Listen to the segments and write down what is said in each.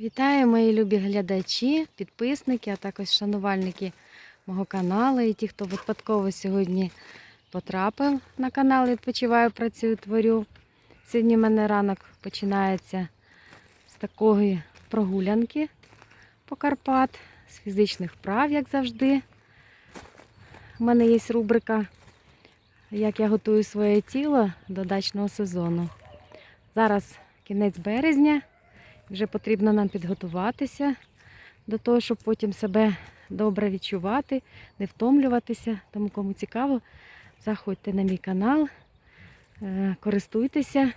Вітаю, мої любі глядачі, підписники, а також шанувальники мого каналу і ті, хто випадково сьогодні потрапив на канал Відпочиваю, працюю, творю. Сьогодні в мене ранок починається з такої прогулянки по Карпат, з фізичних вправ, як завжди. У мене є рубрика, як я готую своє тіло до дачного сезону. Зараз кінець березня. Вже потрібно нам підготуватися до того, щоб потім себе добре відчувати, не втомлюватися. Тому кому цікаво, заходьте на мій канал, е, користуйтеся.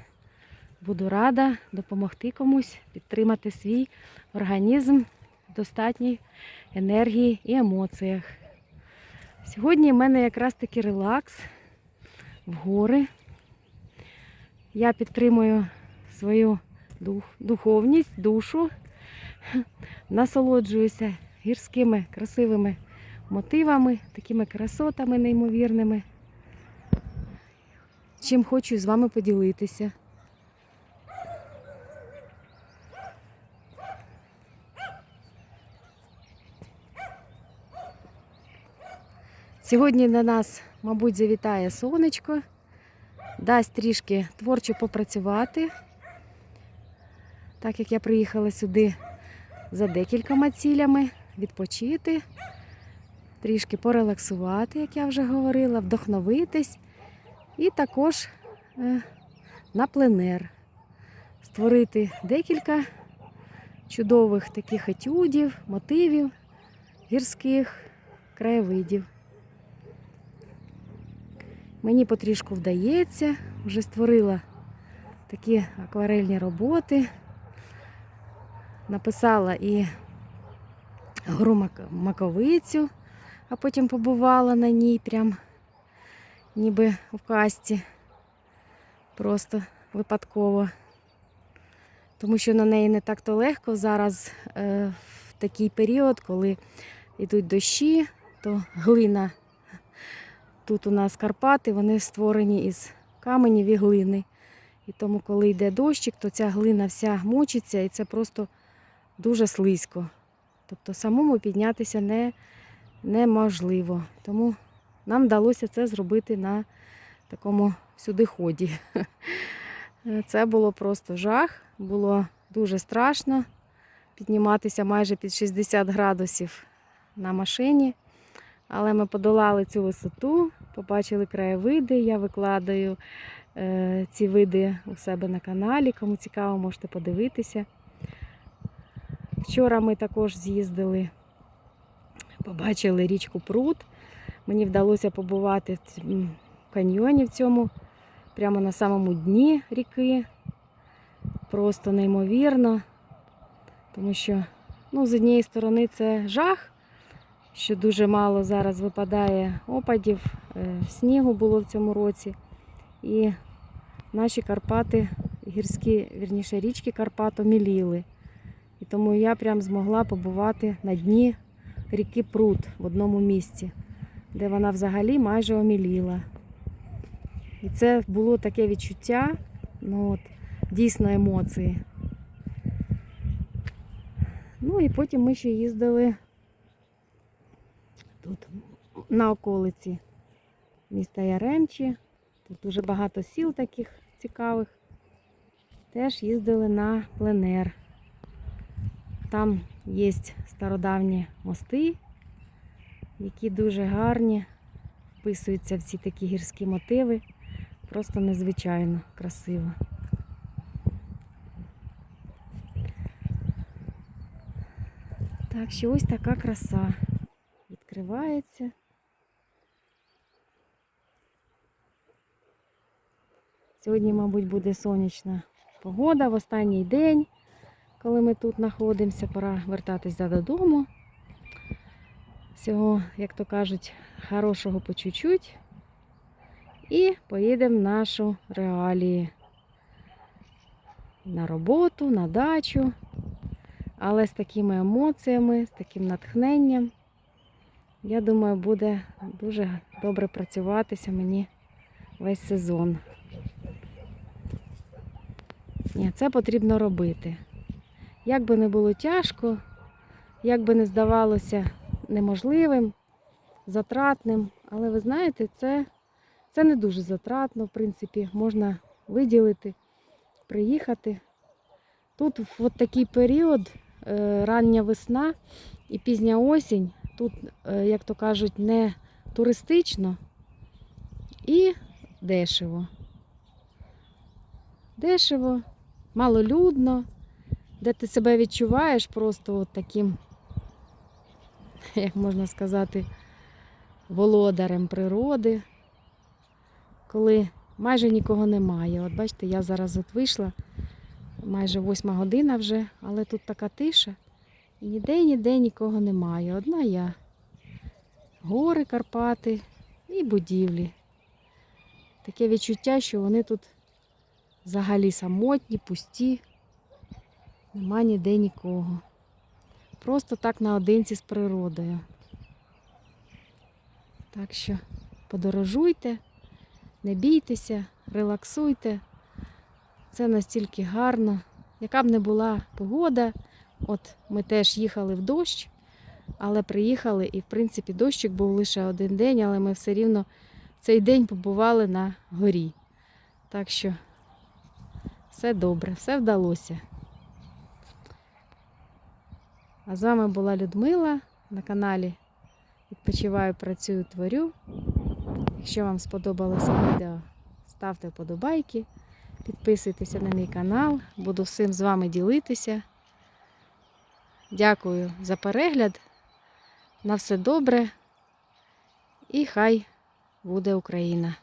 Буду рада допомогти комусь, підтримати свій організм в достатній енергії і емоціях. Сьогодні в мене якраз таки релакс в гори. Я підтримую свою дух, духовність, душу. Насолоджуюся гірськими красивими мотивами, такими красотами неймовірними. Чим хочу з вами поділитися. Сьогодні на нас, мабуть, завітає сонечко, дасть трішки творчо попрацювати так як я приїхала сюди за декількома цілями, відпочити, трішки порелаксувати, як я вже говорила, вдохновитись, і також е, на пленер створити декілька чудових таких етюдів, мотивів гірських краєвидів. Мені потрішку вдається, вже створила такі акварельні роботи написала і гру маковицю, а потім побувала на ній прям ніби в касті. Просто випадково. Тому що на неї не так-то легко зараз е, в такий період, коли йдуть дощі, то глина. Тут у нас Карпати, вони створені із каменів і глини. І тому, коли йде дощик, то ця глина вся мочиться і це просто дуже слизько. Тобто самому піднятися не, неможливо. Тому нам вдалося це зробити на такому сюди ході. Це було просто жах, було дуже страшно підніматися майже під 60 градусів на машині. Але ми подолали цю висоту, побачили краєвиди. Я викладаю е, ці види у себе на каналі. Кому цікаво, можете подивитися. Вчора ми також з'їздили, побачили річку Пруд. Мені вдалося побувати в каньйоні в цьому, прямо на самому дні ріки. Просто неймовірно. Тому що, ну, з однієї сторони, це жах, що дуже мало зараз випадає опадів, е, снігу було в цьому році. І наші Карпати, гірські, вірніше, річки Карпат оміліли. І тому я прям змогла побувати на дні ріки Прут в одному місці, де вона взагалі майже оміліла. І це було таке відчуття, ну от, дійсно емоції. Ну і потім ми ще їздили тут на околиці міста Яремчі. Тут дуже багато сіл таких цікавих. Теж їздили на пленер. Там є стародавні мости, які дуже гарні, вписуються в ці такі гірські мотиви. Просто незвичайно красиво. Так що ось така краса відкривається. Сьогодні, мабуть, буде сонячна погода в останній день коли ми тут знаходимося, пора вертатися додому. Всього, як то кажуть, хорошого по чуть-чуть. І поїдемо в нашу реалії. На роботу, на дачу, але з такими емоціями, з таким натхненням. Я думаю, буде дуже добре працюватися мені весь сезон. Ні, це потрібно робити. Як би не було тяжко, як би не здавалося неможливим, затратним, але ви знаєте, це, це не дуже затратно, в принципі, можна виділити, приїхати. Тут в такий період, е, рання весна і пізня осінь, тут, е, як то кажуть, не туристично і дешево. Дешево, малолюдно, де ти себе відчуваєш просто от таким, як можна сказати, володарем природи, коли майже нікого немає. От бачите, я зараз от вийшла, майже восьма година вже, але тут така тиша. І ніде, ніде нікого немає. Одна я. Гори Карпати і будівлі. Таке відчуття, що вони тут взагалі самотні, пусті. Нема ніде нікого. Просто так наодинці з природою. Так що подорожуйте, не бійтеся, релаксуйте. Це настільки гарно. Яка б не була погода, от ми теж їхали в дощ, але приїхали і, в принципі, дощик був лише один день, але ми все рівно цей день побували на горі. Так що все добре, все вдалося. А з вами була Людмила на каналі Відпочиваю, працюю, творю. Якщо вам сподобалося відео, ставте вподобайки, підписуйтеся на мій канал, буду всім з вами ділитися. Дякую за перегляд. На все добре і хай буде Україна!